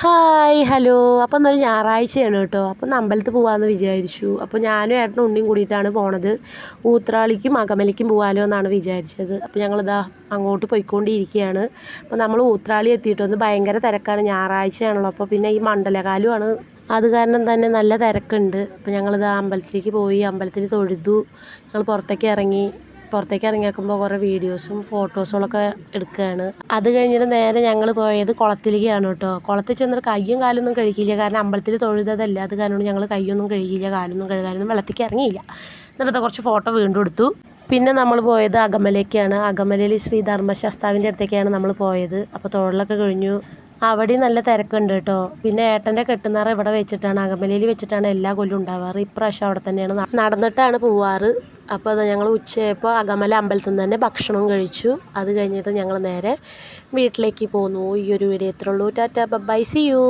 Hi hello. അപ്പം എന്നൊരു ഞായറാഴ്ചയാണ് കേട്ടോ. അപ്പം അമ്പലത്തിൽ പോകാമെന്ന് വിചാരിച്ചു. അപ്പോൾ ഞാനും ഏട്ടനും ഉണ്ണിയും കൂടിയിട്ടാണ് പോണത്. ഊത്രാളിക്കും അകമലിക്കും പോകാമല്ലോ എന്നാണ് വിചാരിച്ചത്. അപ്പോൾ ഞങ്ങളിതാ അങ്ങോട്ട് പോയിക്കൊണ്ടിരിക്കുകയാണ്. അപ്പോൾ നമ്മൾ ഊത്രാളി എത്തിയിട്ടൊന്ന് ഭയങ്കര തിരക്കാണ്. ഞായറാഴ്ചയാണല്ലോ. അപ്പോൾ പിന്നെ ഈ മണ്ഡലകാലമാണ് അത് കാരണം തന്നെ നല്ല തിരക്കുണ്ട്. അപ്പോൾ ഞങ്ങളിതാ അമ്പലത്തിലേക്ക് പോയി. അമ്പലത്തിൽ തൊഴുതു. ഞങ്ങൾ പുറത്തേക്ക് ഇറങ്ങി. പുറത്തേക്ക് ഇറങ്ങിയാക്കുമ്പോൾ കുറേ വീഡിയോസും ഫോട്ടോസുകളൊക്കെ എടുക്കുകയാണ്. അത് കഴിഞ്ഞിട്ട് നേരെ ഞങ്ങൾ പോയത് കുളത്തിലേക്കാണ് കേട്ടോ. കുളത്തിൽ ചെന്നിട്ട് കയ്യും കാലൊന്നും കഴുകിയില്ല. കാരണം അമ്പലത്തിൽ തൊഴുതതല്ല. അത് കാരണം ഞങ്ങൾ കയ്യൊന്നും കഴുകിയില്ല കാലൊന്നും കഴുകാനൊന്നും വെള്ളത്തേക്ക് ഇറങ്ങിയില്ല. എന്നിട്ട് കുറച്ച് ഫോട്ടോ വീണ്ടും എടുത്തു. പിന്നെ നമ്മൾ പോയത് അകമലയ്ക്കാണ് അകമലയിൽ ശ്രീ ധർമ്മശാസ്താവിന്റെ അടുത്തേക്കാണ് നമ്മൾ പോയത്. അപ്പോൾ തൊഴിലൊക്കെ കഴിഞ്ഞു. അവിടെ നല്ല തിരക്കുണ്ട് കേട്ടോ. പിന്നെ ഏട്ടന്റെ കെട്ടുന്നറ ഇവിടെ വെച്ചിട്ടാണ് അകമലയിൽ വെച്ചിട്ടാണ് എല്ലാ കൊല്ലം ഉണ്ടാവാറ്. ഇപ്രാവശ്യം അവിടെ തന്നെയാണ് നടന്നിട്ടാണ് പോവാറ്. അപ്പോൾ അത് ഞങ്ങൾ ഉച്ചയായപ്പോൾ അകമല അമ്പലത്തിൽ നിന്ന് തന്നെ ഭക്ഷണവും കഴിച്ചു. അത് കഴിഞ്ഞിട്ട് ഞങ്ങൾ നേരെ വീട്ടിലേക്ക് പോന്നു ഈ ഒരു വീഡിയോ എത്ര ഉള്ളൂ. Tata bye see you.